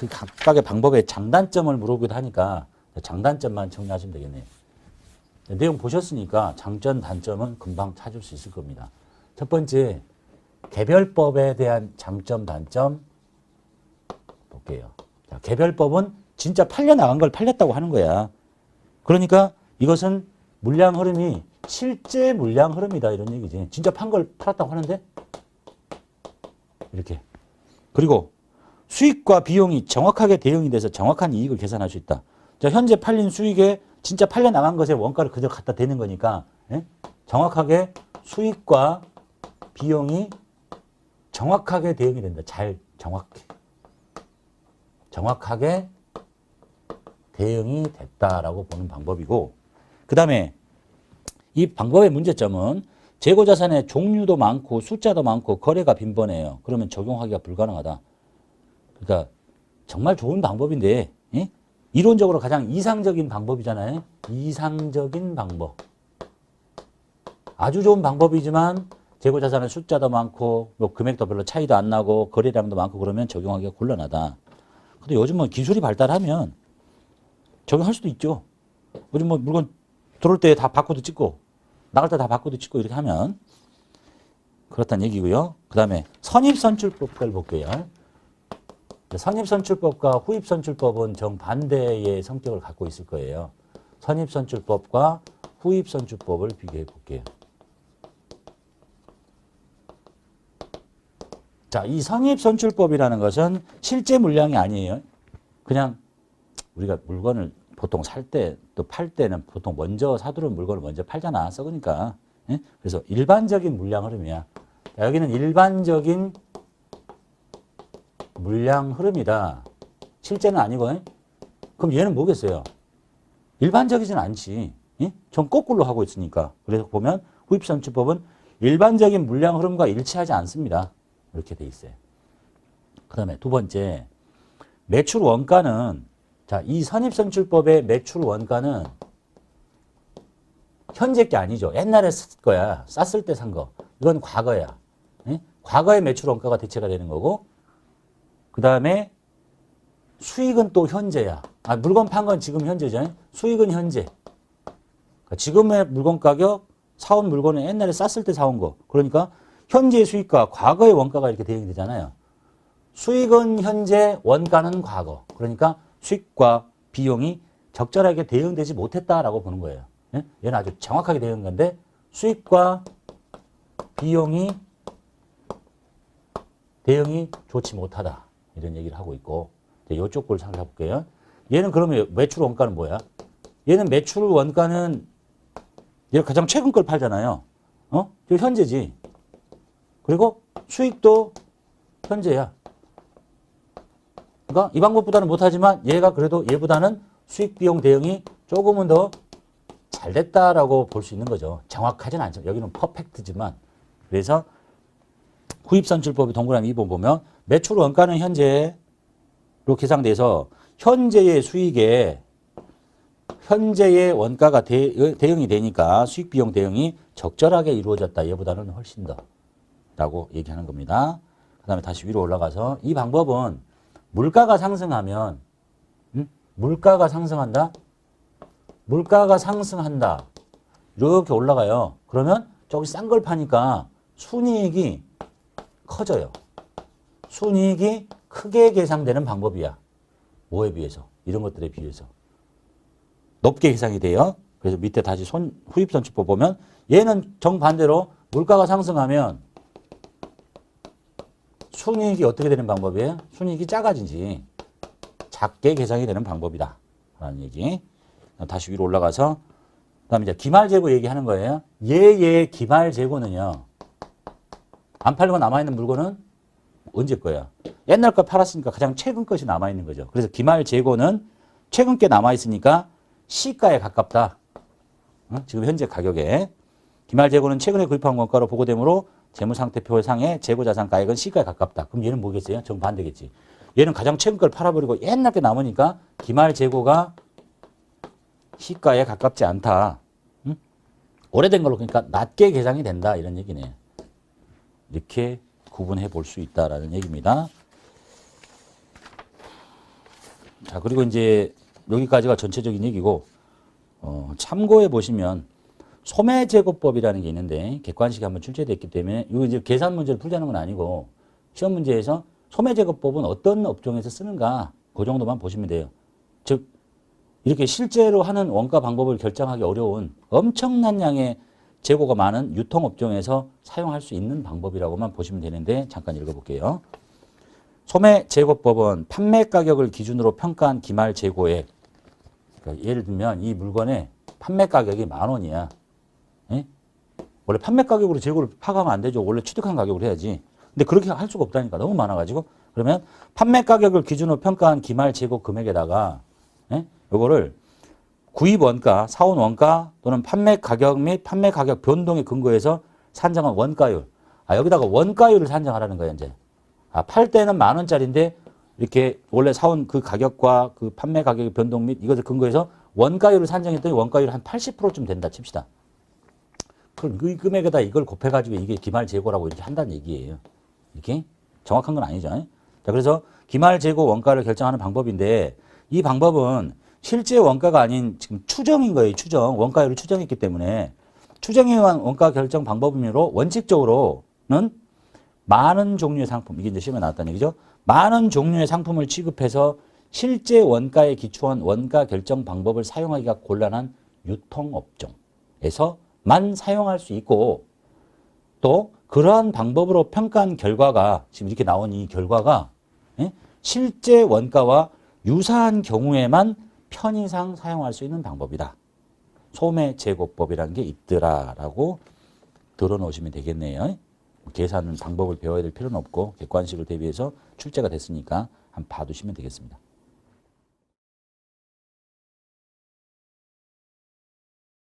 그 각각의 방법의 장단점을 물어보기도 하니까 장단점만 정리하시면 되겠네요. 내용 보셨으니까 장점, 단점은 금방 찾을 수 있을 겁니다. 첫 번째, 개별법에 대한 장점, 단점 볼게요. 자, 개별법은 진짜 팔려 나간 걸 팔렸다고 하는 거야. 그러니까 이것은 물량 흐름이 실제 물량 흐름이다 이런 얘기지. 진짜 판 걸 팔았다고 하는데 이렇게. 그리고 수익과 비용이 정확하게 대응이 돼서 정확한 이익을 계산할 수 있다. 자, 현재 팔린 수익에 진짜 팔려 나간 것에 원가를 그대로 갖다 대는 거니까 예? 정확하게 수익과 비용이 정확하게 대응이 된다. 잘 정확해. 정확하게 대응이 됐다라고 보는 방법이고 그 다음에 이 방법의 문제점은 재고 자산의 종류도 많고 숫자도 많고 거래가 빈번해요. 그러면 적용하기가 불가능하다. 그러니까 정말 좋은 방법인데 예? 이론적으로 가장 이상적인 방법이잖아요. 이상적인 방법. 아주 좋은 방법이지만 재고 자산의 숫자도 많고 뭐 금액도 별로 차이도 안 나고 거래량도 많고 그러면 적용하기가 곤란하다. 근데 요즘 뭐 기술이 발달하면 적용할 수도 있죠. 요즘 뭐 물건 들어올 때 다 바코드 찍고 나갈 때 다 바코드 찍고 이렇게 하면 그렇다는 얘기고요. 그 다음에 선입선출법을 볼게요. 선입선출법과 후입선출법은 정반대의 성격을 갖고 있을 거예요. 선입선출법과 후입선출법을 비교해 볼게요. 자, 이 선입선출법이라는 것은 실제 물량이 아니에요. 그냥 우리가 물건을 보통 살 때 또 팔 때는 보통 먼저 사두른 물건을 먼저 팔잖아. 썩으니까. 예? 그래서 일반적인 물량 흐름이야. 자, 여기는 일반적인 물량 흐름이다. 실제는 아니고. 예? 그럼 얘는 뭐겠어요? 일반적이진 않지. 예? 전 거꾸로 하고 있으니까. 그래서 보면 후입선출법은 일반적인 물량 흐름과 일치하지 않습니다. 이렇게 돼 있어요. 그 다음에 두 번째, 매출 원가는 자, 이 선입선출법의 매출 원가는 현재 게 아니죠. 옛날에 쓸 거야. 쌌을 때 산 거. 이건 과거야. 예? 과거의 매출 원가가 대체가 되는 거고, 그 다음에 수익은 또 현재야. 아, 물건 판 건 지금 현재죠. 수익은 현재. 그러니까 지금의 물건 가격, 사온 물건은 옛날에 쌌을 때 사온 거. 그러니까 현재의 수익과 과거의 원가가 이렇게 대응이 되잖아요. 수익은 현재, 원가는 과거. 그러니까 수익과 비용이 적절하게 대응되지 못했다라고 보는 거예요. 예? 얘는 아주 정확하게 대응한 건데 수익과 비용이 대응이 좋지 못하다. 이런 얘기를 하고 있고 이쪽 걸 살펴볼게요. 얘는 그러면 매출 원가는 뭐야? 얘는 매출 원가는 얘가 가장 최근 걸 팔잖아요. 어? 저 현재지. 그리고 수익도 현재야. 그러니까 이 방법보다는 못하지만 얘가 그래도 얘보다는 수익 비용 대응이 조금은 더 잘 됐다라고 볼 수 있는 거죠. 정확하진 않죠. 여기는 퍼펙트지만. 그래서 후입선출법의 동그라미 2번 보면 매출 원가는 현재로 계상돼서 현재의 수익에 현재의 원가가 대, 응이 되니까 수익 비용 대응이 적절하게 이루어졌다. 얘보다는 훨씬 더 라고 얘기하는 겁니다. 그 다음에 다시 위로 올라가서 이 방법은 물가가 상승하면 음? 물가가 상승한다? 물가가 상승한다. 이렇게 올라가요. 그러면 저기 싼 걸 파니까 순이익이 커져요. 순이익이 크게 계상되는 방법이야. 뭐에 비해서? 이런 것들에 비해서. 높게 계상이 돼요. 그래서 밑에 다시 손, 후입선출법 보면 얘는 정반대로 물가가 상승하면 순이익이 어떻게 되는 방법이에요? 순이익이 작아지지. 작게 계상이 되는 방법이다. 라는 얘기. 다시 위로 올라가서 그다음에 이제 기말 재고 얘기하는 거예요. 얘의 기말 재고는요. 안 팔리고 남아있는 물건은 언제 거야? 옛날 거 팔았으니까 가장 최근 것이 남아있는 거죠. 그래서 기말 재고는 최근 게 남아있으니까 시가에 가깝다. 어? 지금 현재 가격에. 기말 재고는 최근에 구입한 원가로 보고되므로 재무상태표상의 재고자산 가액은 시가에 가깝다. 그럼 얘는 뭐겠어요? 정반대겠지. 얘는 가장 최근 걸 팔아버리고 옛날 게 남으니까 기말 재고가 시가에 가깝지 않다. 응? 오래된 걸로 그러니까 낮게 계상이 된다 이런 얘기네. 이렇게 구분해 볼 수 있다라는 얘기입니다. 자, 그리고 이제 여기까지가 전체적인 얘기고, 어, 참고해 보시면 소매 제곱법이라는 게 있는데 객관식이 한번 출제됐기 때문에 이거 이제 계산 문제를 풀자는 건 아니고 시험 문제에서 소매 제곱법은 어떤 업종에서 쓰는가 그 정도만 보시면 돼요. 즉 이렇게 실제로 하는 원가 방법을 결정하기 어려운 엄청난 양의 재고가 많은 유통업종에서 사용할 수 있는 방법이라고만 보시면 되는데 잠깐 읽어볼게요. 소매제곱법은 판매 가격을 기준으로 평가한 기말 재고액 그러니까 예를 들면 이 물건의 판매 가격이 만 원이야. 예? 원래 판매 가격으로 재고를 파가면 안 되죠. 원래 취득한 가격으로 해야지. 근데 그렇게 할 수가 없다니까. 너무 많아가지고. 그러면 판매 가격을 기준으로 평가한 기말 재고 금액에다가 예? 요거를 구입 원가, 사온 원가 또는 판매 가격 및 판매 가격 변동에 근거해서 산정한 원가율. 아, 여기다가 원가율을 산정하라는 거야, 이제. 아, 팔 때는 만 원짜리인데 이렇게 원래 사온 그 가격과 그 판매 가격의 변동 및 이것을 근거해서 원가율을 산정했더니 원가율 한 80%쯤 된다 칩시다. 그럼 이 금액에다 이걸 곱해가지고 이게 기말 재고라고 이렇게 한다는 얘기예요. 이렇게 정확한 건 아니죠. 자, 그래서 기말 재고 원가를 결정하는 방법인데 이 방법은 실제 원가가 아닌 지금 추정인 거예요. 추정. 원가율을 추정했기 때문에 추정에 의한 원가 결정 방법으로 원칙적으로는 많은 종류의 상품, 이게 이제 시험에 나왔다는 얘기죠. 많은 종류의 상품을 취급해서 실제 원가에 기초한 원가 결정 방법을 사용하기가 곤란한 유통업종에서만 사용할 수 있고 또 그러한 방법으로 평가한 결과가 지금 이렇게 나온 이 결과가 예? 실제 원가와 유사한 경우에만 편의상 사용할 수 있는 방법이다. 소매 제고법이라는 게 있더라라고 들어놓으시면 되겠네요. 계산 방법을 배워야 될 필요는 없고 객관식을 대비해서 출제가 됐으니까 한번 봐두시면 되겠습니다.